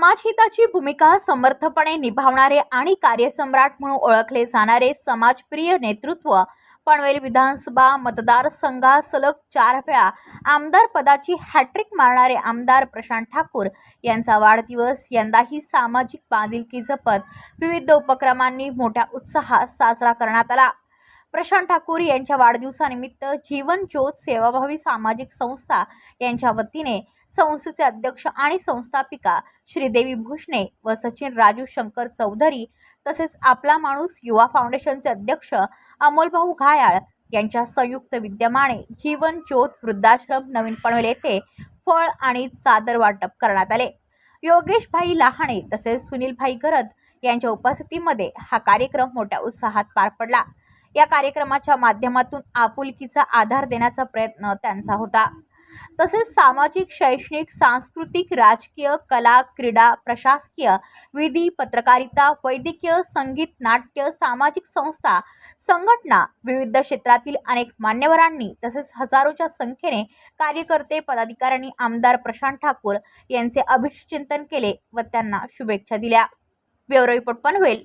समाजहिताची भूमिका समर्थपणे निभावणारे आणि कार्यसम्राट म्हणून ओळखले जाणारे समाजप्रिय नेतृत्व पनवेल विधानसभा मतदारसंघात सलग चार वेळा आमदार पदाची हॅट्रिक मारणारे आमदार प्रशांत ठाकूर यांचा वाढदिवस यंदाही सामाजिक बांधिलकी जपत विविध उपक्रमांनी मोठ्या उत्साहात साजरा करण्यात आला. प्रशांत ठाकूर यांच्या वाढदिवसानिमित्त जीवन ज्योत सेवाभावी सामाजिक संस्था यांच्या वतीने संस्थेचे अध्यक्ष आणि संस्थापिका श्रीदेवी भूषणे व सचिन राजू शंकर चौधरी तसेच आपला माणूस युवा फाउंडेशनचे अध्यक्ष अमोलभाऊ घायाळ यांच्या संयुक्त विद्यमाने जीवन ज्योत वृद्धाश्रम नवीन पनवेल येथे फळ आणि चादर वाटप करण्यात आले. योगेशभाई लहाणे तसेच सुनीलभाई गरद यांच्या उपस्थितीमध्ये हा कार्यक्रम मोठ्या उत्साहात पार पडला. या कार्यक्रमाच्या माध्यमातून आपुलकीचा आधार देण्याचा प्रयत्न त्यांचा होता. तसेच सामाजिक शैक्षणिक सांस्कृतिक राजकीय कला क्रीडा प्रशासकीय विधी पत्रकारिता वैद्यकीय संगीत नाट्य सामाजिक संस्था संघटना विविध क्षेत्रातील अनेक मान्यवरांनी तसेच हजारोच्या संख्येने कार्यकर्ते पदाधिकाऱ्यांनी आमदार प्रशांत ठाकूर यांचे अभिचिंतन केले व त्यांना शुभेच्छा दिल्या. Bureau report Panvel.